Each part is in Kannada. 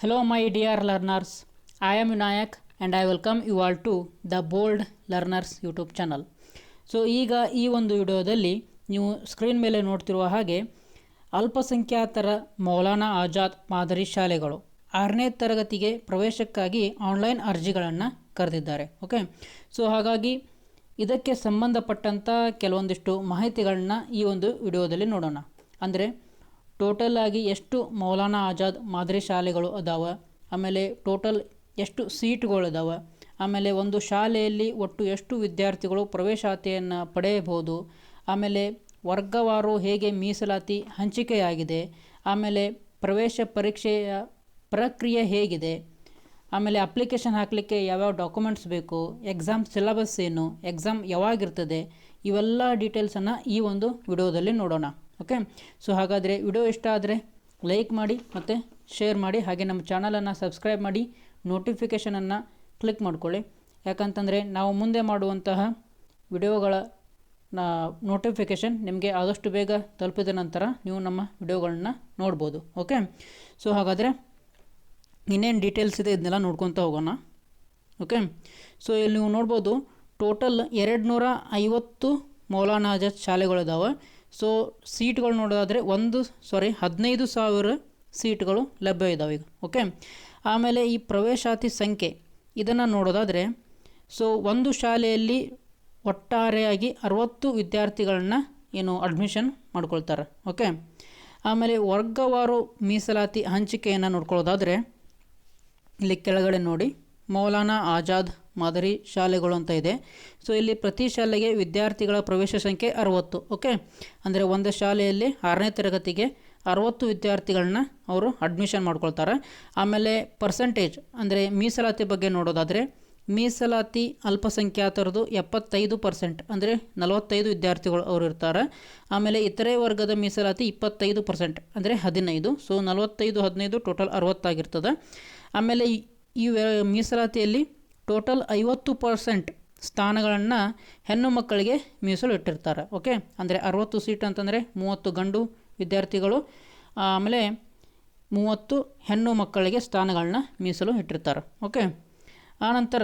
Hello, my dear learners. I am Vinayak and I welcome you all to the Bold Learners YouTube channel so ಈಗ ಈ ಒಂದು ವಿಡಿಯೋದಲ್ಲಿ ನೀವು ಸ್ಕ್ರೀನ್ ಮೇಲೆ ನೋಡ್ತಿರುವ ಹಾಗೆ ಅಲ್ಪಸಂಖ್ಯಾತರ ಮೌಲಾನಾ ಆಜಾದ್ ಮಾದರಿ ಶಾಲೆಗಳು ಆರನೇ ತರಗತಿಗೆ ಪ್ರವೇಶಕ್ಕಾಗಿ ಆನ್ಲೈನ್ ಅರ್ಜಿಗಳನ್ನು ಕರೆದಿದ್ದಾರೆ ಓಕೆ ಸೊ ಹಾಗಾಗಿ ಇದಕ್ಕೆ ಸಂಬಂಧಪಟ್ಟಂಥ ಕೆಲವೊಂದಿಷ್ಟು ಮಾಹಿತಿಗಳನ್ನ ಈ ಒಂದು ವಿಡಿಯೋದಲ್ಲಿ ನೋಡೋಣ. ಅಂದರೆ ಟೋಟಲ್ ಆಗಿ ಎಷ್ಟು ಮೌಲಾನಾ ಆಜಾದ್ ಮಾದರಿ ಶಾಲೆಗಳು ಅದಾವ? ಆಮೇಲೆ ಟೋಟಲ್ ಎಷ್ಟು ಸೀಟ್ಗಳು ಅದಾವ? ಆಮೇಲೆ ಒಂದು ಶಾಲೆಯಲ್ಲಿ ಒಟ್ಟು ಎಷ್ಟು ವಿದ್ಯಾರ್ಥಿಗಳು ಪ್ರವೇಶಾತಿಯನ್ನು ಪಡೆಯಬಹುದು? ಆಮೇಲೆ ವರ್ಗವಾರು ಹೇಗೆ ಮೀಸಲಾತಿ ಹಂಚಿಕೆಯಾಗಿದೆ? ಆಮೇಲೆ ಪ್ರವೇಶ ಪರೀಕ್ಷೆಯ ಪ್ರಕ್ರಿಯೆ ಹೇಗಿದೆ? ಆಮೇಲೆ ಅಪ್ಲಿಕೇಶನ್ ಹಾಕಲಿಕ್ಕೆ ಯಾವ್ಯಾವ ಡಾಕ್ಯುಮೆಂಟ್ಸ್ ಬೇಕು? ಎಕ್ಸಾಮ್ ಸಿಲೆಬಸ್ ಏನು? ಎಕ್ಸಾಮ್ ಯಾವಾಗಿರ್ತದೆ? ಇವೆಲ್ಲ ಡೀಟೇಲ್ಸನ್ನು ಈ ಒಂದು ವಿಡಿಯೋದಲ್ಲಿ ನೋಡೋಣ. ಓಕೆ ಸೊ ಹಾಗಾದರೆ ವಿಡಿಯೋ ಇಷ್ಟ ಆದರೆ ಲೈಕ್ ಮಾಡಿ ಮತ್ತು ಶೇರ್ ಮಾಡಿ. ಹಾಗೆ ನಮ್ಮ ಚಾನಲನ್ನು ಸಬ್ಸ್ಕ್ರೈಬ್ ಮಾಡಿ. ನೋಟಿಫಿಕೇಷನನ್ನು ಕ್ಲಿಕ್ ಮಾಡಿಕೊಳ್ಳಿ. ಯಾಕಂತಂದರೆ ನಾವು ಮುಂದೆ ಮಾಡುವಂತಹ ವಿಡಿಯೋಗಳ ನೋಟಿಫಿಕೇಷನ್ ನಿಮಗೆ ಆದಷ್ಟು ಬೇಗ ತಲುಪಿದ ನಂತರ ನೀವು ನಮ್ಮ ವಿಡಿಯೋಗಳನ್ನ ನೋಡ್ಬೋದು. ಓಕೆ ಸೊ ಹಾಗಾದರೆ ಇನ್ನೇನು ಡೀಟೇಲ್ಸ್ ಇದೆ ಇದನ್ನೆಲ್ಲ ನೋಡ್ಕೊತ ಹೋಗೋಣ. ಓಕೆ ಸೊ ಇಲ್ಲಿ ನೀವು ನೋಡ್ಬೋದು ಟೋಟಲ್ ಎರಡು ನೂರ ಐವತ್ತು ಮೌಲಾನಾಜ ಆಜಾದ್ ಶಾಲೆಗಳಿದಾವೆ. ಸೊ ಸೀಟ್ಗಳು ನೋಡೋದಾದರೆ ಒಂದು ಸಾರಿ ಹದಿನೈದು ಸಾವಿರ ಸೀಟ್ಗಳು ಲಭ್ಯ ಇದ್ದಾವೆ ಈಗ ಓಕೆ ಆಮೇಲೆ ಈ ಪ್ರವೇಶಾತಿ ಸಂಖ್ಯೆ, ಇದನ್ನು ನೋಡೋದಾದರೆ ಸೊ ಒಂದು ಶಾಲೆಯಲ್ಲಿ ಒಟ್ಟಾರೆಯಾಗಿ ಅರವತ್ತು ವಿದ್ಯಾರ್ಥಿಗಳನ್ನ ಏನು ಅಡ್ಮಿಷನ್ ಮಾಡ್ಕೊಳ್ತಾರೆ ಓಕೆ ಆಮೇಲೆ ವರ್ಗವಾರು ಮೀಸಲಾತಿ ಹಂಚಿಕೆಯನ್ನು ನೋಡ್ಕೊಳ್ಳೋದಾದರೆ, ಇಲ್ಲಿ ಕೆಳಗಡೆ ನೋಡಿ, ಮೌಲಾನಾ ಆಜಾದ್ ಮಾದರಿ ಶಾಲೆಗಳು ಅಂತ ಇದೆ. ಸೊ ಇಲ್ಲಿ ಪ್ರತಿ ಶಾಲೆಗೆ ವಿದ್ಯಾರ್ಥಿಗಳ ಪ್ರವೇಶ ಸಂಖ್ಯೆ ಅರವತ್ತು ಓಕೆ ಅಂದರೆ ಒಂದು ಶಾಲೆಯಲ್ಲಿ ಆರನೇ ತರಗತಿಗೆ ಅರವತ್ತು ವಿದ್ಯಾರ್ಥಿಗಳನ್ನ ಅವರು ಅಡ್ಮಿಷನ್ ಮಾಡ್ಕೊಳ್ತಾರೆ. ಆಮೇಲೆ ಪರ್ಸೆಂಟೇಜ್ ಅಂದರೆ ಮೀಸಲಾತಿ ಬಗ್ಗೆ ನೋಡೋದಾದರೆ, ಮೀಸಲಾತಿ ಅಲ್ಪಸಂಖ್ಯಾತರದು ಎಪ್ಪತ್ತೈದು ಪರ್ಸೆಂಟ್ ಅಂದರೆ ನಲವತ್ತೈದು ವಿದ್ಯಾರ್ಥಿಗಳು ಅವರು ಇರ್ತಾರೆ. ಆಮೇಲೆ ಇತರೆ ವರ್ಗದ ಮೀಸಲಾತಿ ಇಪ್ಪತ್ತೈದು ಪರ್ಸೆಂಟ್ ಅಂದರೆ ಹದಿನೈದು ಸೊ ನಲವತ್ತೈದು, ಹದಿನೈದು ಟೋಟಲ್ ಅರವತ್ತಾಗಿರ್ತದೆ. ಆಮೇಲೆ ಈ- ಮೀಸಲಾತಿಯಲ್ಲಿ ಟೋಟಲ್ ಐವತ್ತು ಪರ್ಸೆಂಟ್ ಸ್ಥಾನಗಳನ್ನು ಹೆಣ್ಣು ಮಕ್ಕಳಿಗೆ ಮೀಸಲು ಇಟ್ಟಿರ್ತಾರೆ ಓಕೆ ಅಂದರೆ ಅರವತ್ತು ಸೀಟ್ ಅಂತಂದರೆ ಮೂವತ್ತು ಗಂಡು ವಿದ್ಯಾರ್ಥಿಗಳು ಆಮೇಲೆ ಮೂವತ್ತು ಹೆಣ್ಣು ಮಕ್ಕಳಿಗೆ ಸ್ಥಾನಗಳನ್ನ ಮೀಸಲು ಇಟ್ಟಿರ್ತಾರೆ ಓಕೆ ಆನಂತರ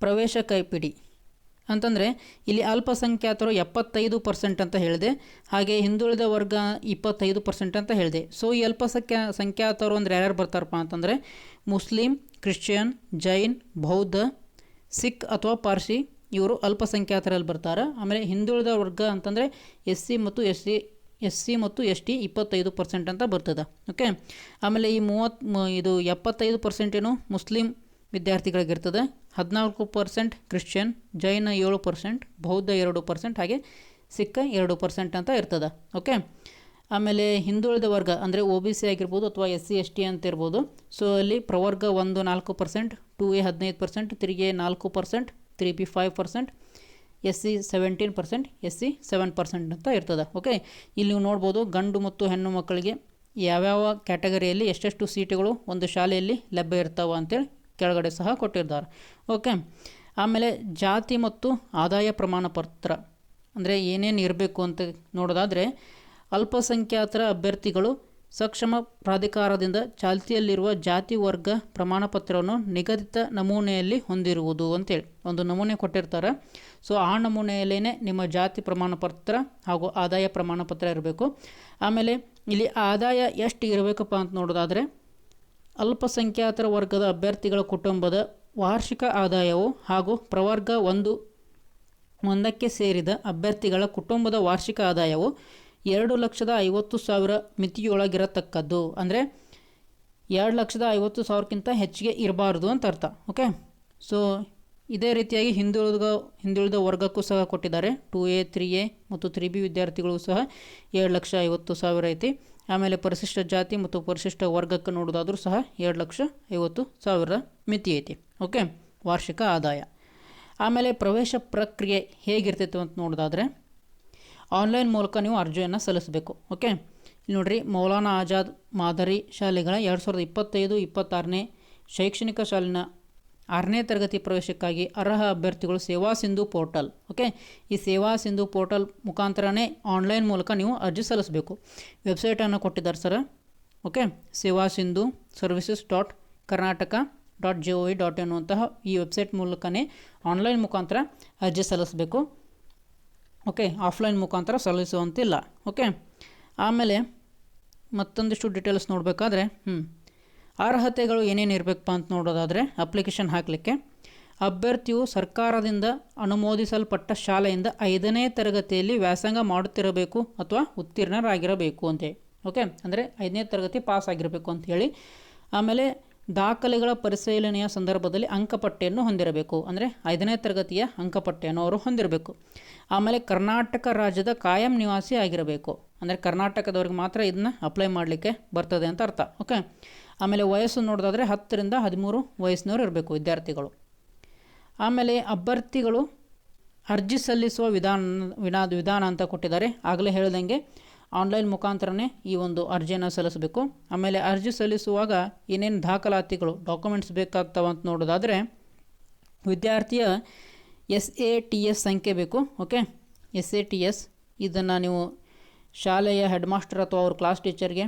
ಪ್ರವೇಶ ಕೈಪಿಡಿ. ಅಂತಂದರೆ ಇಲ್ಲಿ ಅಲ್ಪಸಂಖ್ಯಾತರು ಎಪ್ಪತ್ತೈದು ಪರ್ಸೆಂಟ್ ಅಂತ ಹೇಳಿದೆ, ಹಾಗೆ ಹಿಂದುಳಿದ ವರ್ಗ ಇಪ್ಪತ್ತೈದು ಪರ್ಸೆಂಟ್ ಅಂತ ಹೇಳಿದೆ. ಸೊ ಈ ಅಲ್ಪಸಂಖ್ಯಾ, ಸಂಖ್ಯಾತರು ಅಂದರೆ ಯಾರ್ಯಾರು ಬರ್ತಾರಪ್ಪ ಅಂತಂದರೆ ಮುಸ್ಲಿಂ, ಕ್ರಿಶ್ಚಿಯನ್, ಜೈನ್, ಬೌದ್ಧ, ಸಿಖ್ ಅಥವಾ ಪಾರ್ಸಿ, ಇವರು ಅಲ್ಪಸಂಖ್ಯಾತರಲ್ಲಿ ಬರ್ತಾರೆ. ಆಮೇಲೆ ಹಿಂದುಳಿದ ವರ್ಗ ಅಂತಂದರೆ ಎಸ್ ಸಿ ಮತ್ತು ಎಸ್ ಸಿ ಎಸ್ ಸಿ ಮತ್ತು ಎಸ್ ಟಿ ಇಪ್ಪತ್ತೈದು ಪರ್ಸೆಂಟ್ ಅಂತ ಬರ್ತದೆ. ಓಕೆ ಆಮೇಲೆ ಈ ಮೂವತ್ತು ಇದು ಎಪ್ಪತ್ತೈದು ಪರ್ಸೆಂಟ್ ಏನು? ಮುಸ್ಲಿಂ ವಿದ್ಯಾರ್ಥಿಗಳಿಗಿರ್ತದೆ. ಹದಿನಾಲ್ಕು ಪರ್ಸೆಂಟ್ ಕ್ರಿಶ್ಚಿಯನ್, ಜೈನ ಏಳು ಪರ್ಸೆಂಟ್ ಬೌದ್ಧ ಎರಡು ಪರ್ಸೆಂಟ್ ಹಾಗೆ ಸಿಕ್ಕ ಎರಡು ಪರ್ಸೆಂಟ್ ಅಂತ ಇರ್ತದೆ. ಓಕೆ ಆಮೇಲೆ ಹಿಂದುಳಿದ ವರ್ಗ, ಅಂದರೆ ಒ ಬಿ ಸಿ ಆಗಿರ್ಬೋದು ಅಥವಾ ಎಸ್ ಸಿ ಎಸ್ ಟಿ ಅಂತ ಇರ್ಬೋದು. ಸೊ ಅಲ್ಲಿ ಪ್ರವರ್ಗ ಒಂದು ನಾಲ್ಕು ಪರ್ಸೆಂಟ್ ಟು ಎ ಹದಿನೈದು ಪರ್ಸೆಂಟ್ ತಿರುಗಿ ನಾಲ್ಕು percent three B five percent S C seventeen percent S C seven percent ಅಂತ ಇರ್ತದೆ. ಓಕೆ ಇಲ್ಲಿ ನೀವು ನೋಡ್ಬೋದು ಗಂಡು ಮತ್ತು ಹೆಣ್ಣು ಮಕ್ಕಳಿಗೆ ಯಾವ್ಯಾವ ಕ್ಯಾಟಗರಿಯಲ್ಲಿ ಎಷ್ಟೆಷ್ಟು ಸೀಟುಗಳು ಒಂದು ಶಾಲೆಯಲ್ಲಿ ಲಭ್ಯ ಇರ್ತಾವೆ ಅಂತೇಳಿ ಕೆಳಗಡೆ ಸಹ ಕೊಟ್ಟಿದ್ದಾರೆ. ಓಕೆ ಆಮೇಲೆ ಜಾತಿ ಮತ್ತು ಆದಾಯ ಪ್ರಮಾಣ ಪತ್ರ ಅಂದರೆ ಏನೇನು ಇರಬೇಕು ಅಂತ ನೋಡೋದಾದರೆ ಅಲ್ಪಸಂಖ್ಯಾತರ ಅಭ್ಯರ್ಥಿಗಳು ಸಕ್ಷಮ ಪ್ರಾಧಿಕಾರದಿಂದ ಚಾಲ್ತಿಯಲ್ಲಿರುವ ಜಾತಿ ವರ್ಗ ಪ್ರಮಾಣ ಪತ್ರವನ್ನು ನಿಗದಿತ ನಮೂನೆಯಲ್ಲಿ ಹೊಂದಿರುವುದು ಅಂತೇಳಿ ಒಂದು ನಮೂನೆ ಕೊಟ್ಟಿರ್ತಾರೆ. ಸೊ ಆ ನಮೂನೆಯಲ್ಲೇ ನಿಮ್ಮ ಜಾತಿ ಪ್ರಮಾಣ ಪತ್ರ ಹಾಗೂ ಆದಾಯ ಪ್ರಮಾಣ ಪತ್ರ ಇರಬೇಕು. ಆಮೇಲೆ ಇಲ್ಲಿ ಆದಾಯ ಎಷ್ಟು ಇರಬೇಕಪ್ಪ ಅಂತ ನೋಡೋದಾದರೆ ಅಲ್ಪಸಂಖ್ಯಾತರ ವರ್ಗದ ಅಭ್ಯರ್ಥಿಗಳ ಕುಟುಂಬದ ವಾರ್ಷಿಕ ಆದಾಯವು ಹಾಗೂ ಪ್ರವರ್ಗ ಒಂದು ಒಂದಕ್ಕೆ ಸೇರಿದ ಅಭ್ಯರ್ಥಿಗಳ ಕುಟುಂಬದ ವಾರ್ಷಿಕ ಆದಾಯವು ಎರಡು ಲಕ್ಷದ ಐವತ್ತು ಸಾವಿರ ಮಿತಿಯೊಳಗಿರತಕ್ಕದ್ದು. ಅಂದರೆ ಎರಡು ಲಕ್ಷದ ಐವತ್ತು ಸಾವಿರಕ್ಕಿಂತ ಹೆಚ್ಚಿಗೆ ಇರಬಾರ್ದು ಅಂತ ಅರ್ಥ. ಓಕೆ ಸೊ ಇದೇ ರೀತಿಯಾಗಿ ಹಿಂದುಳಿದ ಹಿಂದುಳಿದ ವರ್ಗಕ್ಕೂ ಸಹ ಕೊಟ್ಟಿದ್ದಾರೆ. ಟು ಎ ತ್ರೀ ಎ ಮತ್ತು ತ್ರೀ ಬಿ ವಿದ್ಯಾರ್ಥಿಗಳು ಸಹ ಎರಡು ಲಕ್ಷ ಐವತ್ತು ಸಾವಿರ ಐತಿ. ಆಮೇಲೆ ಪರಿಶಿಷ್ಟ ಜಾತಿ ಮತ್ತು ಪರಿಶಿಷ್ಟ ವರ್ಗಕ್ಕೆ ನೋಡೋದಾದರೂ ಸಹ ಎರಡು ಲಕ್ಷ ಐವತ್ತು ಸಾವಿರ ಮಿತಿ ಐತಿ. ಓಕೆ ವಾರ್ಷಿಕ ಆದಾಯ. ಆಮೇಲೆ ಪ್ರವೇಶ ಪ್ರಕ್ರಿಯೆ ಹೇಗಿರ್ತೈತೆ ಅಂತ ನೋಡೋದಾದರೆ ಆನ್ಲೈನ್ ಮೂಲಕ ನೀವು ಅರ್ಜಿಯನ್ನು ಸಲ್ಲಿಸಬೇಕು. ಓಕೆ ಇಲ್ಲಿ ನೋಡ್ರಿ, ಮೌಲಾನಾ ಆಜಾದ್ ಮಾದರಿ ಶಾಲೆಗಳ ಎರಡು ಸಾವಿರದ ಇಪ್ಪತ್ತೈದು, ಇಪ್ಪತ್ತಾರನೇ ಶೈಕ್ಷಣಿಕ ಸಾಲಿನ ಆರನೇ ತರಗತಿ ಪ್ರವೇಶಕ್ಕಾಗಿ ಅರ್ಹ ಅಭ್ಯರ್ಥಿಗಳು ಸೇವಾ ಸಿಂಧು ಪೋರ್ಟಲ್, ಓಕೆ? ಈ ಸೇವಾ ಸಿಂಧು ಪೋರ್ಟಲ್ ಮುಖಾಂತರನೇ ಆನ್ಲೈನ್ ಮೂಲಕ ನೀವು ಅರ್ಜಿ ಸಲ್ಲಿಸಬೇಕು. ವೆಬ್ಸೈಟನ್ನು ಕೊಟ್ಟಿದ್ದಾರೆ sir, okay? Seva Sindhu services dot Karnataka dot G O dot ಎನ್ನುವಂತಹ ಈ ವೆಬ್ಸೈಟ್ ಮೂಲಕನೇ ಆನ್ಲೈನ್ ಮುಖಾಂತರ ಅರ್ಜಿ ಸಲ್ಲಿಸಬೇಕು, ಓಕೆ? ಆಫ್ಲೈನ್ ಮುಖಾಂತರ ಸಲ್ಲಿಸುವಂತಿಲ್ಲ, ಓಕೆ? ಆಮೇಲೆ ಮತ್ತೊಂದಿಷ್ಟು ಡೀಟೇಲ್ಸ್ ನೋಡಬೇಕಾದ್ರೆ ಹ್ಞೂ ಅರ್ಹತೆಗಳು ಏನೇನು ಇರಬೇಕಪ್ಪ ಅಂತ ನೋಡೋದಾದರೆ ಅಪ್ಲಿಕೇಶನ್ ಹಾಕಲಿಕ್ಕೆ ಅಭ್ಯರ್ಥಿಯು ಸರ್ಕಾರದಿಂದ ಅನುಮೋದಿಸಲ್ಪಟ್ಟ ಶಾಲೆಯಿಂದ ಐದನೇ ತರಗತಿಯಲ್ಲಿ ವ್ಯಾಸಂಗ ಮಾಡುತ್ತಿರಬೇಕು ಅಥವಾ ಉತ್ತೀರ್ಣರಾಗಿರಬೇಕು ಅಂತೇಳಿ ಓಕೆ ಅಂದರೆ ಐದನೇ ತರಗತಿ ಪಾಸ್ ಆಗಿರಬೇಕು ಅಂತ ಹೇಳಿ. ಆಮೇಲೆ ದಾಖಲೆಗಳ ಪರಿಶೀಲನೆಯ ಸಂದರ್ಭದಲ್ಲಿ ಅಂಕಪಟ್ಟಿಯನ್ನು ಹೊಂದಿರಬೇಕು. ಅಂದರೆ ಐದನೇ ತರಗತಿಯ ಅಂಕಪಟ್ಟಿಯನ್ನು ಅವರು ಹೊಂದಿರಬೇಕು. ಆಮೇಲೆ ಕರ್ನಾಟಕ ರಾಜ್ಯದ ಕಾಯಂ ನಿವಾಸಿ ಆಗಿರಬೇಕು. ಅಂದರೆ ಕರ್ನಾಟಕದವ್ರಿಗೆ ಮಾತ್ರ ಇದನ್ನ ಅಪ್ಲೈ ಮಾಡಲಿಕ್ಕೆ ಬರ್ತದೆ ಅಂತ ಅರ್ಥ ಓಕೆ ಆಮೇಲೆ ವಯಸ್ಸು ನೋಡೋದಾದರೆ ಹತ್ತರಿಂದ ಹದಿಮೂರು ವಯಸ್ಸಿನವರು ಇರಬೇಕು ವಿದ್ಯಾರ್ಥಿಗಳು. ಆಮೇಲೆ ಅಭ್ಯರ್ಥಿಗಳು ಅರ್ಜಿ ಸಲ್ಲಿಸುವ ವಿಧಾನ ವಿನಾ ವಿಧಾನ ಅಂತ ಕೊಟ್ಟಿದ್ದಾರೆ. ಆಗಲೇ ಹೇಳ್ದಂಗೆ ಆನ್ಲೈನ್ ಮುಖಾಂತರನೇ ಈ ಒಂದು ಅರ್ಜಿಯನ್ನು ಸಲ್ಲಿಸಬೇಕು. ಆಮೇಲೆ ಅರ್ಜಿ ಸಲ್ಲಿಸುವಾಗ ಏನೇನು ದಾಖಲಾತಿಗಳು ಡಾಕ್ಯುಮೆಂಟ್ಸ್ ಬೇಕಾಗ್ತವೆ ಅಂತ ನೋಡೋದಾದರೆ ವಿದ್ಯಾರ್ಥಿಯ ಎಸ್ ಎ ಟಿ ಎಸ್ ಸಂಖ್ಯೆ ಬೇಕು okay S A T S ಇದನ್ನು ನೀವು ಶಾಲೆಯ ಹೆಡ್ ಮಾಸ್ಟರ್ ಅಥವಾ ಅವ್ರ ಕ್ಲಾಸ್ ಟೀಚರ್ಗೆ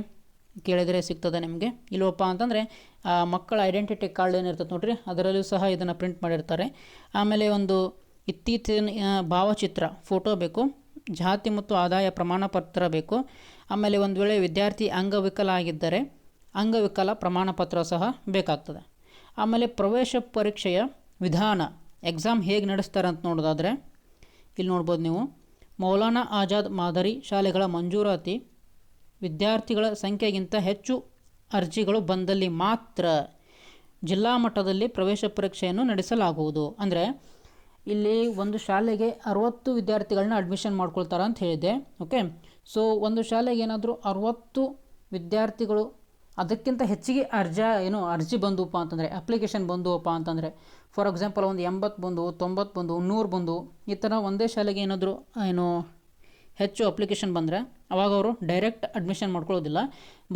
ಕೇಳಿದರೆ ಸಿಗ್ತದೆ ನಿಮಗೆ. ಇಲ್ಲವಪ್ಪ ಅಂತಂದರೆ ಮಕ್ಕಳ ಐಡೆಂಟಿಟಿ ಕಾರ್ಡ್ ಏನಿರ್ತದೆ ನೋಡಿರಿ, ಅದರಲ್ಲೂ ಸಹ ಇದನ್ನು ಪ್ರಿಂಟ್ ಮಾಡಿರ್ತಾರೆ. ಆಮೇಲೆ ಒಂದು ಇತ್ತೀಚಿನ ಭಾವಚಿತ್ರ, ಫೋಟೋ ಬೇಕು, ಜಾತಿ ಮತ್ತು ಆದಾಯ ಪ್ರಮಾಣ ಪತ್ರ ಬೇಕು. ಆಮೇಲೆ ಒಂದು ವೇಳೆ ವಿದ್ಯಾರ್ಥಿ ಅಂಗವಿಕಲ ಆಗಿದ್ದರೆ, ಅಂಗವಿಕಲ ಪ್ರಮಾಣ ಪತ್ರ ಸಹ ಬೇಕಾಗ್ತದೆ. ಆಮೇಲೆ ಪ್ರವೇಶ ಪರೀಕ್ಷೆಯ ವಿಧಾನ, ಎಕ್ಸಾಮ್ ಹೇಗೆ ನಡೆಸ್ತಾರೆ ಅಂತ ನೋಡೋದಾದರೆ, ಇಲ್ಲಿ ನೋಡ್ಬೋದು ನೀವು. ಮೌಲಾನಾ ಆಜಾದ್ ಮಾದರಿ ಶಾಲೆಗಳ ಮಂಜೂರಾತಿ. ವಿದ್ಯಾರ್ಥಿಗಳ ಸಂಖ್ಯೆಗಿಂತ ಹೆಚ್ಚು ಅರ್ಜಿಗಳು ಬಂದಲ್ಲಿ ಮಾತ್ರ ಜಿಲ್ಲಾ ಮಟ್ಟದಲ್ಲಿ ಪ್ರವೇಶ ಪರೀಕ್ಷೆಯನ್ನು ನಡೆಸಲಾಗುವುದು. ಅಂದರೆ ಇಲ್ಲಿ ಒಂದು ಶಾಲೆಗೆ ಅರವತ್ತು ವಿದ್ಯಾರ್ಥಿಗಳನ್ನ ಅಡ್ಮಿಷನ್ ಮಾಡ್ಕೊಳ್ತಾರೆ ಅಂತ ಹೇಳಿದೆ ಓಕೆ ಸೊ ಒಂದು ಶಾಲೆಗೆ ಏನಾದರೂ ಅರವತ್ತು ವಿದ್ಯಾರ್ಥಿಗಳು ಅದಕ್ಕಿಂತ ಹೆಚ್ಚಿಗೆ ಅರ್ಜಿ, ಏನು, ಅರ್ಜಿ ಬಂದುವಪ್ಪ ಅಂತಂದರೆ ಅಪ್ಲಿಕೇಶನ್ ಬಂದುವಪ್ಪ ಅಂತಂದರೆ ಫಾರ್ ಎಕ್ಸಾಂಪಲ್ ಒಂದು ಎಂಬತ್ತು ಬಂದು, ತೊಂಬತ್ತು ಬಂದು, ನೂರು ಬಂದು, ಈ ಥರ ಒಂದೇ ಶಾಲೆಗೆ ಏನಾದರೂ ಏನು, ಹೆಚ್ಚು ಅಪ್ಲಿಕೇಶನ್ ಬಂದರೆ, ಅವಾಗ ಅವರು ಡೈರೆಕ್ಟ್ ಅಡ್ಮಿಷನ್ ಮಾಡ್ಕೊಳ್ಳೋದಿಲ್ಲ.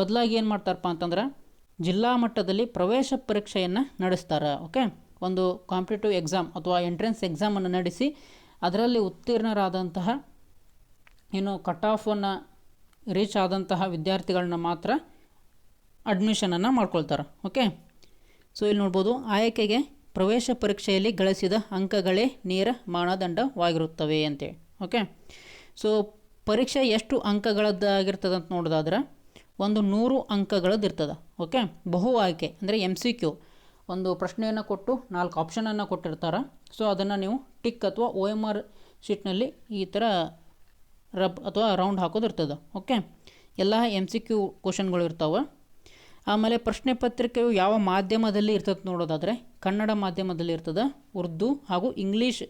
ಬದಲಾಗಿ ಏನು ಮಾಡ್ತಾರಪ್ಪ ಅಂತಂದ್ರೆ, ಜಿಲ್ಲಾ ಮಟ್ಟದಲ್ಲಿ ಪ್ರವೇಶ ಪರೀಕ್ಷೆಯನ್ನು ನಡೆಸ್ತಾರೆ ಓಕೆ ಒಂದು ಕಾಂಪಿಟೇಟಿವ್ ಎಕ್ಸಾಮ್ ಅಥವಾ ಎಂಟ್ರೆನ್ಸ್ ಎಕ್ಸಾಮನ್ನು ನಡೆಸಿ, ಅದರಲ್ಲಿ ಉತ್ತೀರ್ಣರಾದಂತಹ, ಏನು ಕಟ್ ಆಫನ್ನು ರೀಚ್ ಆದಂತಹ ವಿದ್ಯಾರ್ಥಿಗಳನ್ನ ಮಾತ್ರ ಅಡ್ಮಿಷನನ್ನು ಮಾಡ್ಕೊಳ್ತಾರೆ ಓಕೆ ಸೊ ಇಲ್ಲಿ ನೋಡ್ಬೋದು, ಆಯ್ಕೆಗೆ ಪ್ರವೇಶ ಪರೀಕ್ಷೆಯಲ್ಲಿ ಗಳಿಸಿದ ಅಂಕಗಳೇ ನೇರ ಮಾನದಂಡವಾಗಿರುತ್ತವೆ ಅಂತೇಳಿ ಓಕೆ ಸೊ ಪರೀಕ್ಷೆ ಎಷ್ಟು ಅಂಕಗಳದ್ದಾಗಿರ್ತದೆ ಅಂತ ನೋಡೋದಾದ್ರೆ, ಒಂದು ನೂರು ಅಂಕಗಳದ್ದು ಇರ್ತದೆ ಓಕೆ ಬಹು ಆಯ್ಕೆ, ಅಂದರೆ ಎಂ ಸಿ ಕ್ಯೂ ಒಂದು ಪ್ರಶ್ನೆಯನ್ನು ಕೊಟ್ಟು ನಾಲ್ಕು ಆಪ್ಷನನ್ನು ಕೊಟ್ಟಿರ್ತಾರೆ. ಸೊ ಅದನ್ನು ನೀವು ಟಿಕ್ ಅಥವಾ ಓ ಎಂ ಆರ್ ಶೀಟ್ನಲ್ಲಿ ಈ ಥರ ರಬ್ ಅಥವಾ ರೌಂಡ್ ಹಾಕೋದು ಇರ್ತದೆ ಓಕೆ ಎಲ್ಲ ಎಂ ಸಿ ಕ್ಯೂ ಕ್ವಶನ್ಗಳು ಇರ್ತಾವೆ ಆಮೇಲೆ ಪ್ರಶ್ನೆ ಪತ್ರಿಕೆಯು ಯಾವ ಮಾಧ್ಯಮದಲ್ಲಿ ಇರ್ತದೆ ನೋಡೋದಾದರೆ ಕನ್ನಡ ಮಾಧ್ಯಮದಲ್ಲಿ ಇರ್ತದೆ, ಉರ್ದು ಹಾಗೂ ಇಂಗ್ಲೀಷ್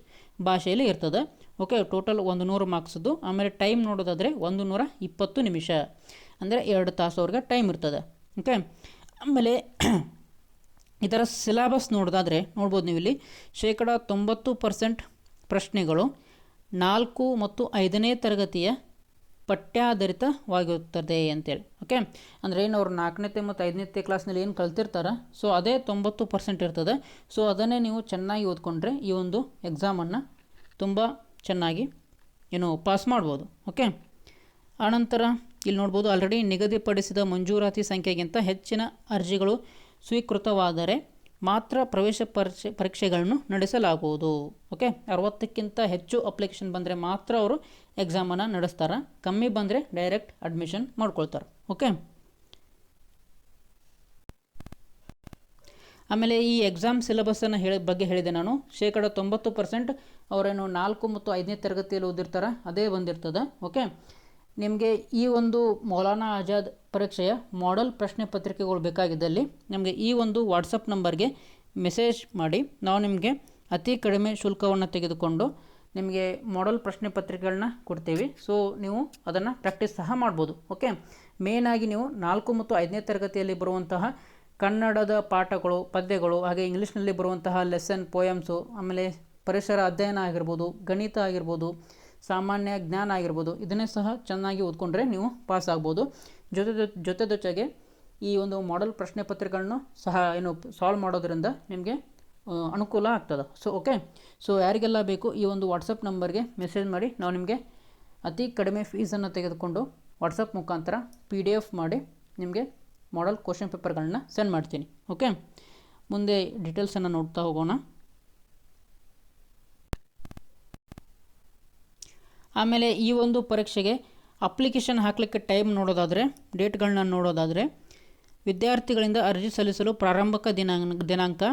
ಭಾಷೆಯಲ್ಲಿ ಇರ್ತದೆ. ಓಕೆ ಟೋಟಲ್ ಒಂದು ನೂರು ಮಾರ್ಕ್ಸದ್ದು ಆಮೇಲೆ ಟೈಮ್ ನೋಡೋದಾದರೆ ಒಂದು ನೂರ ಇಪ್ಪತ್ತು ನಿಮಿಷ. ಅಂದರೆ ಎರಡು ತಾಸುವರೆಗೆ ಟೈಮ್ ಇರ್ತದೆ. ಓಕೆ ಆಮೇಲೆ ಇದರ ಸಿಲೆಬಸ್ ನೋಡೋದಾದರೆ ನೋಡ್ಬೋದು ನೀವು ಇಲ್ಲಿ ಶೇಕಡ ತೊಂಬತ್ತು ಪರ್ಸೆಂಟ್ ಪ್ರಶ್ನೆಗಳು ನಾಲ್ಕು ಮತ್ತು ಐದನೇ ತರಗತಿಯ ಪಠ್ಯಾಧಾರಿತವಾಗಿರುತ್ತದೆ ಅಂತೇಳಿ ಓಕೆ ಅಂದರೆ ಏನು ಅವ್ರು ನಾಲ್ಕನೇತೆ ಮತ್ತು ಐದನೇತೆ ಕ್ಲಾಸ್ನಲ್ಲಿ ಏನು ಕಲ್ತಿರ್ತಾರೆ ಸೊ ಅದೇ ತೊಂಬತ್ತು ಪರ್ಸೆಂಟ್ ಇರ್ತದೆ. ಸೊ ಅದನ್ನೇ ನೀವು ಚೆನ್ನಾಗಿ ಓದ್ಕೊಂಡ್ರೆ ಈ ಒಂದು ಎಕ್ಸಾಮನ್ನು ತುಂಬ ಚೆನ್ನಾಗಿ ಏನು ಪಾಸ್ ಮಾಡ್ಬೋದು ಓಕೆ ಆನಂತರ ಇಲ್ಲಿ ನೋಡ್ಬೋದು ಆಲ್ರೆಡಿ ನಿಗದಿಪಡಿಸಿದ ಮಂಜೂರಾತಿ ಸಂಖ್ಯೆಗಿಂತ ಹೆಚ್ಚಿನ ಅರ್ಜಿಗಳು ಸ್ವೀಕೃತವಾದರೆ ಮಾತ್ರ ಪ್ರವೇಶ ಪರೀಕ್ಷೆ ಪರೀಕ್ಷೆಗಳನ್ನು ನಡೆಸಲಾಗುವುದು. ಓಕೆ ಅರವತ್ತಕ್ಕಿಂತ ಹೆಚ್ಚು ಅಪ್ಲಿಕೇಶನ್ ಬಂದರೆ ಮಾತ್ರ ಅವರು ಎಕ್ಸಾಮನ್ನು ನಡೆಸ್ತಾರೆ. ಕಮ್ಮಿ ಬಂದರೆ ಡೈರೆಕ್ಟ್ ಅಡ್ಮಿಷನ್ ಮಾಡ್ಕೊಳ್ತಾರೆ. ಓಕೆ ಆಮೇಲೆ ಈ ಎಕ್ಸಾಮ್ ಸಿಲೆಬಸ್ಸನ್ನು ಹೇಳಿ ಬಗ್ಗೆ ಹೇಳಿದೆ ನಾನು. ಶೇಕಡ ತೊಂಬತ್ತು ಪರ್ಸೆಂಟ್ ಅವರೇನು ನಾಲ್ಕು ಮತ್ತು ಐದನೇ ತರಗತಿಯಲ್ಲಿ ಓದಿರ್ತಾರೆ? ಅದೇ ಬಂದಿರ್ತದೆ. ಓಕೆ ನಿಮಗೆ ಈ ಒಂದು ಮೌಲಾನಾ ಆಜಾದ್ ಪರೀಕ್ಷೆಯ ಮಾಡೆಲ್ ಪ್ರಶ್ನೆ ಪತ್ರಿಕೆಗಳು ಬೇಕಾಗಿದ್ದಲ್ಲಿ ನಮಗೆ ಈ ಒಂದು ವಾಟ್ಸಪ್ ನಂಬರ್ಗೆ ಮೆಸೇಜ್ ಮಾಡಿ. ನಾವು ನಿಮಗೆ ಅತಿ ಕಡಿಮೆ ಶುಲ್ಕವನ್ನು ತೆಗೆದುಕೊಂಡು ನಿಮಗೆ ಮಾಡೆಲ್ ಪ್ರಶ್ನೆ ಪತ್ರಿಕೆಗಳನ್ನ ಕೊಡ್ತೀವಿ. ಸೊ ನೀವು ಅದನ್ನು ಪ್ರಾಕ್ಟೀಸ್ ಸಹ ಮಾಡ್ಬೋದು. ಓಕೆ ಮೇನ್ ಆಗಿ ನೀವು ನಾಲ್ಕು ಮತ್ತು ಐದನೇ ತರಗತಿಯಲ್ಲಿ ಬರುವಂತಹ ಕನ್ನಡದ ಪಾಠಗಳು, ಪದ್ಯಗಳು, ಹಾಗೆ ಇಂಗ್ಲೀಷ್ನಲ್ಲಿ ಬರುವಂತಹ ಲೆಸನ್ ಪೋಯಮ್ಸು ಆಮೇಲೆ ಪರಿಸರ ಅಧ್ಯಯನ ಆಗಿರ್ಬೋದು, ಗಣಿತ ಆಗಿರ್ಬೋದು ಸಾಮಾನ್ಯ ಜ್ಞಾನ ಆಗಿರ್ಬೋದು, ಇದನ್ನೇ ಸಹ ಚೆನ್ನಾಗಿ ಓದ್ಕೊಂಡ್ರೆ ನೀವು ಪಾಸ್ ಆಗ್ಬೋದು. ಜೊತೆ ಜೊತೆ ಜೊತೆಗೆ ಈ ಒಂದು ಮಾಡೆಲ್ ಪ್ರಶ್ನೆ ಪತ್ರಿಕೆಗಳನ್ನು ಸಹ ಏನು ಸಾಲ್ವ್ ಮಾಡೋದ್ರಿಂದ ನಿಮಗೆ ಅನುಕೂಲ ಆಗ್ತದೆ. ಸೊ ಓಕೆ ಸೊ ಯಾರಿಗೆಲ್ಲ ಬೇಕು ಈ ಒಂದು ವಾಟ್ಸಪ್ ನಂಬರ್ಗೆ ಮೆಸೇಜ್ ಮಾಡಿ, ನಾವು ನಿಮಗೆ ಅತಿ ಕಡಿಮೆ ಫೀಸನ್ನು ತೆಗೆದುಕೊಂಡು ವಾಟ್ಸಪ್ ಮುಖಾಂತರ ಪಿ ಡಿ ಎಫ್ ಮಾಡಿ ನಿಮಗೆ ಮಾಡಲ್ ಕ್ವಶನ್ ಪೇಪರ್ಗಳನ್ನ ಸೆಂಡ್ ಮಾಡ್ತೀನಿ. ಓಕೆ ಮುಂದೆ ಡೀಟೇಲ್ಸನ್ನು ನೋಡ್ತಾ ಹೋಗೋಣ. ಆಮೇಲೆ ಈ ಒಂದು ಪರೀಕ್ಷೆಗೆ ಅಪ್ಲಿಕೇಶನ್ ಹಾಕಲಿಕ್ಕೆ ಟೈಮ್ ನೋಡೋದಾದರೆ ಡೇಟ್ಗಳನ್ನ ನೋಡೋದಾದರೆ, ವಿದ್ಯಾರ್ಥಿಗಳಿಂದ ಅರ್ಜಿ ಸಲ್ಲಿಸಲು ಪ್ರಾರಂಭಕ ದಿನಾಂಕ ದಿನಾಂಕ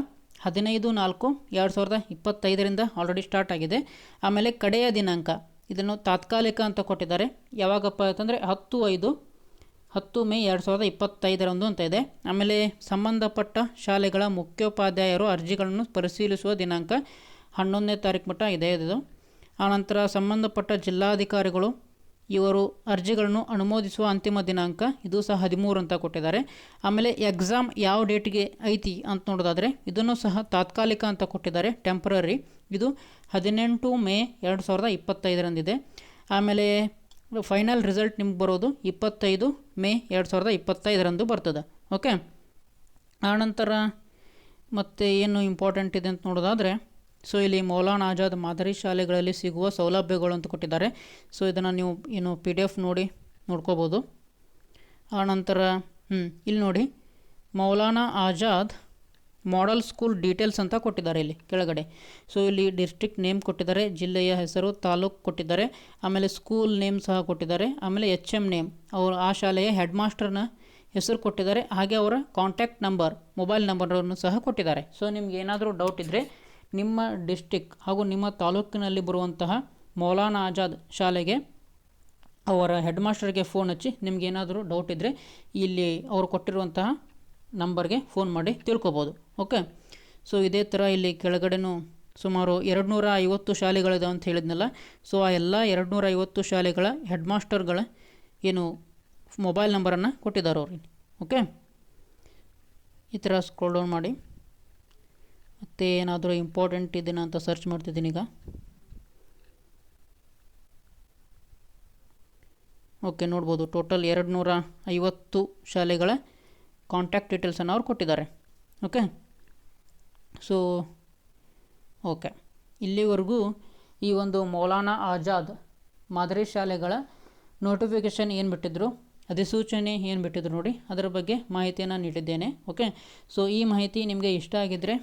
ಹದಿನೈದು ನಾಲ್ಕು ಎರಡು ಸಾವಿರದ ಇಪ್ಪತ್ತೈದರಿಂದ ಆಲ್ರೆಡಿ ಸ್ಟಾರ್ಟ್ ಆಗಿದೆ. ಆಮೇಲೆ ಕಡೆಯ ದಿನಾಂಕ, ಇದನ್ನು ತಾತ್ಕಾಲಿಕ ಅಂತ ಕೊಟ್ಟಿದ್ದಾರೆ. ಯಾವಾಗಪ್ಪ ಅಂತಂದರೆ ಹತ್ತು ಐದು, ಹತ್ತು ಮೇ ಎರಡು ಸಾವಿರದ ಇಪ್ಪತ್ತೈದರಂದು ಅಂತ ಇದೆ. ಆಮೇಲೆ ಸಂಬಂಧಪಟ್ಟ ಶಾಲೆಗಳ ಮುಖ್ಯೋಪಾಧ್ಯಾಯರು ಅರ್ಜಿಗಳನ್ನು ಪರಿಶೀಲಿಸುವ ದಿನಾಂಕ ಹನ್ನೊಂದನೇ ತಾರೀಕು ಮಟ್ಟ ಇದೆ ಇದು. ಆನಂತರ ಸಂಬಂಧಪಟ್ಟ ಜಿಲ್ಲಾಧಿಕಾರಿಗಳು ಇವರು ಅರ್ಜಿಗಳನ್ನು ಅನುಮೋದಿಸುವ ಅಂತಿಮ ದಿನಾಂಕ ಇದು ಸಹ ಹದಿಮೂರು ಅಂತ ಕೊಟ್ಟಿದ್ದಾರೆ. ಆಮೇಲೆ ಎಕ್ಸಾಮ್ ಯಾವ ಡೇಟ್ಗೆ ಐತಿ ಅಂತ ನೋಡೋದಾದರೆ ಇದನ್ನು ಸಹ ತಾತ್ಕಾಲಿಕ ಅಂತ ಕೊಟ್ಟಿದ್ದಾರೆ, ಟೆಂಪ್ರರಿ. ಇದು ಹದಿನೆಂಟು ಮೇ ಎರಡು ಸಾವಿರದ ಇಪ್ಪತ್ತೈದರಂದಿದೆ. ಆಮೇಲೆ ಫೈನಲ್ ರಿಸಲ್ಟ್ ನಿಮ್ಗೆ ಬರೋದು ಇಪ್ಪತ್ತೈದು ಮೇ ಎರಡು ಸಾವಿರದ ಇಪ್ಪತ್ತೈದರಂದು ಬರ್ತದೆ. ಓಕೆ? ಆನಂತರ ಮತ್ತು ಏನು ಇಂಪಾರ್ಟೆಂಟ್ ಇದೆ ಅಂತ ನೋಡೋದಾದರೆ ಸೊ ಇಲ್ಲಿ ಮೌಲಾನ ಆಜಾದ್ ಮಾದರಿ ಶಾಲೆಗಳಲ್ಲಿ ಸಿಗುವ ಸೌಲಭ್ಯಗಳು ಅಂತ ಕೊಟ್ಟಿದ್ದಾರೆ. ಸೊ ಇದನ್ನು ನೀವು ಏನು ಪಿ ಡಿ ಎಫ್ ನೋಡಿ ನೋಡ್ಕೋಬೋದು. ಆನಂತರ ಹ್ಞೂ ಇಲ್ಲಿ ನೋಡಿ. Maulana Azad model school details ಅಂತ ಕೊಟ್ಟಿದ್ದಾರೆ ಇಲ್ಲಿ ಕೆಳಗಡೆ. ಸೊ ಇಲ್ಲಿ ಡಿಸ್ಟ್ರಿಕ್ಟ್ ನೇಮ್ ಕೊಟ್ಟಿದ್ದಾರೆ, ಜಿಲ್ಲೆಯ ಹೆಸರು, ತಾಲೂಕು ಕೊಟ್ಟಿದ್ದಾರೆ, ಆಮೇಲೆ ಸ್ಕೂಲ್ ನೇಮ್ ಸಹ ಕೊಟ್ಟಿದ್ದಾರೆ, ಆಮೇಲೆ ಎಚ್ ಎಂ ನೇಮ್ ಅವರು ಆ ಶಾಲೆಯ ಹೆಡ್ ಮಾಸ್ಟರ್ನ ಹೆಸರು ಕೊಟ್ಟಿದ್ದಾರೆ, ಹಾಗೆ ಅವರ ಕಾಂಟ್ಯಾಕ್ಟ್ ನಂಬರ್ ಮೊಬೈಲ್ ನಂಬರನ್ನು ಸಹ ಕೊಟ್ಟಿದ್ದಾರೆ. ಸೊ ನಿಮ್ಗೆ ಏನಾದರೂ ಡೌಟ್ ಇದ್ದರೆ ನಿಮ್ಮ ಡಿಸ್ಟಿಕ್ ಹಾಗೂ ನಿಮ್ಮ ತಾಲೂಕಿನಲ್ಲಿ ಬರುವಂತಹ ಮೌಲಾನಾ ಆಜಾದ್ ಶಾಲೆಗೆ ಅವರ ಹೆಡ್ ಮಾಸ್ಟರ್ಗೆ ಫೋನ್ ಹಚ್ಚಿ ನಿಮ್ಗೆ ಏನಾದರೂ ಡೌಟ್ ಇದ್ದರೆ ಇಲ್ಲಿ ಅವರು ಕೊಟ್ಟಿರುವಂತಹ ನಂಬರ್ಗೆ ಫೋನ್ ಮಾಡಿ ತಿಳ್ಕೊಬೋದು. ಓಕೆ ಸೊ ಇದೇ ಥರ ಇಲ್ಲಿ ಕೆಳಗಡೆನೂ ಸುಮಾರು ಎರಡು ನೂರ ಐವತ್ತು ಶಾಲೆಗಳಿದೆ ಅಂತ ಹೇಳಿದ್ನಲ್ಲ. ಸೊ ಆ ಎಲ್ಲ ಎರಡು ನೂರ ಐವತ್ತು ಶಾಲೆಗಳ ಹೆಡ್ ಮಾಸ್ಟರ್ಗಳ ಏನು ಮೊಬೈಲ್ ನಂಬರನ್ನು ಕೊಟ್ಟಿದ್ದಾರೆ ಅವ್ರಿಗೆ ಓಕೆ ಈ ಥರ ಸ್ಕ್ರೋಲ್ ಡೌನ್ ಮಾಡಿ. ಮತ್ತು ಏನಾದರೂ ಇಂಪಾರ್ಟೆಂಟ್ ಇದೇನ ಅಂತ ಸರ್ಚ್ ಮಾಡ್ತಿದ್ದೀನಿ ಈಗ. ಓಕೆ ನೋಡ್ಬೋದು. ಟೋಟಲ್ ಎರಡು ನೂರ ಐವತ್ತು ಶಾಲೆಗಳ ಕಾಂಟ್ಯಾಕ್ಟ್ ಡೀಟೇಲ್ಸನ್ನು ಅವ್ರು ಕೊಟ್ಟಿದ್ದಾರೆ. ಓಕೆ ಸೊ ಓಕೆ ಇಲ್ಲಿವರೆಗೂ ಈ ಒಂದು ಮೌಲಾನಾ ಆಜಾದ್ ಮಾದರಿ ಶಾಲೆಗಳ ನೋಟಿಫಿಕೇಷನ್ ಏನು ಬಿಟ್ಟಿದ್ರು? ಅಧಿಸೂಚನೆ ಏನು ಬಿಟ್ಟಿದ್ರು ನೋಡಿ? ಅದರ ಬಗ್ಗೆ ಮಾಹಿತಿಯನ್ನು ನೀಡಿದ್ದೇನೆ. ಓಕೆ ಸೊ ಈ ಮಾಹಿತಿ ನಿಮಗೆ ಇಷ್ಟ ಆಗಿದ್ದರೆ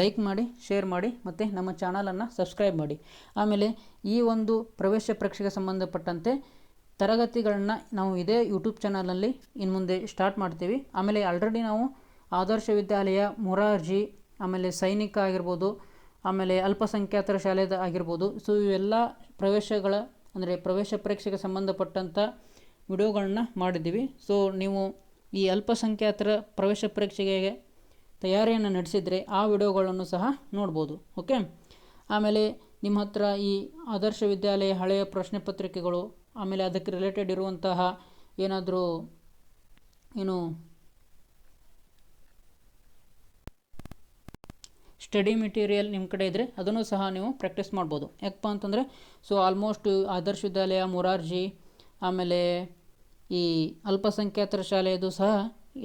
ಲೈಕ್ ಮಾಡಿ ಶೇರ್ ಮಾಡಿ, ಮತ್ತು ನಮ್ಮ ಚಾನಲನ್ನು ಸಬ್ಸ್ಕ್ರೈಬ್ ಮಾಡಿ. ಆಮೇಲೆ ಈ ಒಂದು ಪ್ರವೇಶ ಪರೀಕ್ಷೆಗೆ ಸಂಬಂಧಪಟ್ಟಂತೆ ತರಗತಿಗಳನ್ನ ನಾವು ಇದೇ ಯೂಟ್ಯೂಬ್ ಚಾನಲಲ್ಲಿ ಇನ್ನು ಮುಂದೆ ಸ್ಟಾರ್ಟ್ ಮಾಡ್ತೀವಿ. ಆಮೇಲೆ ಆಲ್ರೆಡಿ ನಾವು ಆದರ್ಶ ವಿದ್ಯಾಲಯ, ಮೊರಾರ್ಜಿ, ಆಮೇಲೆ ಸೈನಿಕ ಆಗಿರ್ಬೋದು, ಆಮೇಲೆ ಅಲ್ಪಸಂಖ್ಯಾತರ ಶಾಲೆದ ಆಗಿರ್ಬೋದು. ಸೊ ಇವೆಲ್ಲ ಪ್ರವೇಶಗಳ, ಅಂದರೆ ಪ್ರವೇಶ ಪರೀಕ್ಷೆಗೆ ಸಂಬಂಧಪಟ್ಟಂಥ ವಿಡಿಯೋಗಳನ್ನ ಮಾಡಿದ್ದೀವಿ. ಸೊ ನೀವು ಈ ಅಲ್ಪಸಂಖ್ಯಾತರ ಪ್ರವೇಶ ಪರೀಕ್ಷೆಗೆ ತಯಾರಿಯನ್ನು ನಡೆಸಿದರೆ ಆ ವಿಡಿಯೋಗಳನ್ನು ಸಹ ನೋಡ್ಬೋದು, ಓಕೆ? ಆಮೇಲೆ ನಿಮ್ಮ ಹತ್ರ ಈ ಆದರ್ಶ ವಿದ್ಯಾಲಯ ಹಳೆಯ ಪ್ರಶ್ನೆ ಪತ್ರಿಕೆಗಳು, ಆಮೇಲೆ ಅದಕ್ಕೆ ರಿಲೇಟೆಡ್ ಇರುವಂತಹ ಏನಾದರೂ ಏನು ಸ್ಟಡಿ ಮೆಟೀರಿಯಲ್ ನಿಮ್ಮ ಕಡೆ ಇದ್ದರೆ ಅದನ್ನು ಸಹ ನೀವು ಪ್ರಾಕ್ಟೀಸ್ ಮಾಡ್ಬೋದು. ಯಾಕಪ್ಪ ಅಂತಂದರೆ ಸೊ ಆಲ್ಮೋಸ್ಟ್ ಆದರ್ಶ ವಿದ್ಯಾಲಯ, ಮೊರಾರ್ಜಿ, ಆಮೇಲೆ ಈ ಅಲ್ಪಸಂಖ್ಯಾತರ ಶಾಲೆಯದು ಸಹ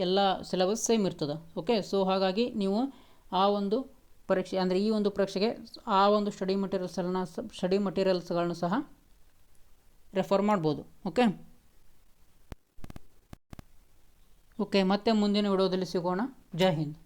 ಎಲ್ಲ ಸಿಲೆಬಸ್ ಸೇಮ್ ಇರ್ತದೆ. ಓಕೆ ಸೊ ಹಾಗಾಗಿ ನೀವು ಆ ಒಂದು ಪರೀಕ್ಷೆ, ಅಂದರೆ ಈ ಒಂದು ಪರೀಕ್ಷೆಗೆ ಆ ಒಂದು ಸ್ಟಡಿ ಮಟೀರಿಯಲ್ಸನ್ನು ಸ್ಟಡಿ ಮಟೀರಿಯಲ್ಸ್ಗಳನ್ನು ಸಹ ರೆಫರ್ ಮಾಡ್ಬೋದು. ಓಕೆ ಓಕೆ ಮತ್ತೆ ಮುಂದಿನ ವಿಡಿಯೋದಲ್ಲಿ ಸಿಗೋಣ. ಜೈ ಹಿಂದ್.